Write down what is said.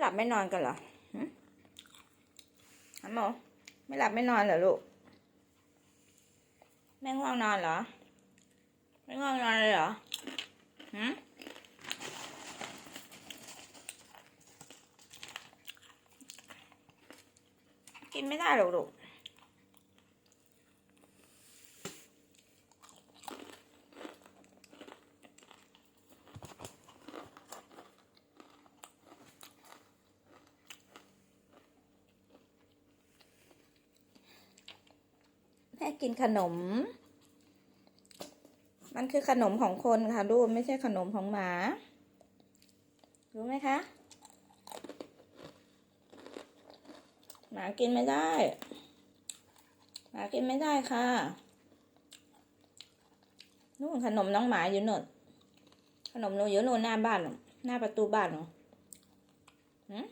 หลับไม่นอนกันเหรอหึฮัมโมไม่หลับไม่นอนเหรอลูกแม่ง่วงนอนเหรอ ไม่ง่วงนอนเลยเหรอหืมกินไม่ได้หรอกลูก แม่กินขนม มันคือขนมของคนค่ะลูกไม่ใช่ขนมของหมา รู้ไหมคะ หมากินไม่ได้ หมากินไม่ได้ค่ะนู่นขนมน้องหมาอยู่นู่นขนมหนูอยู่นู่นหน้าบ้านหน้าประตูบ้านหนูหืม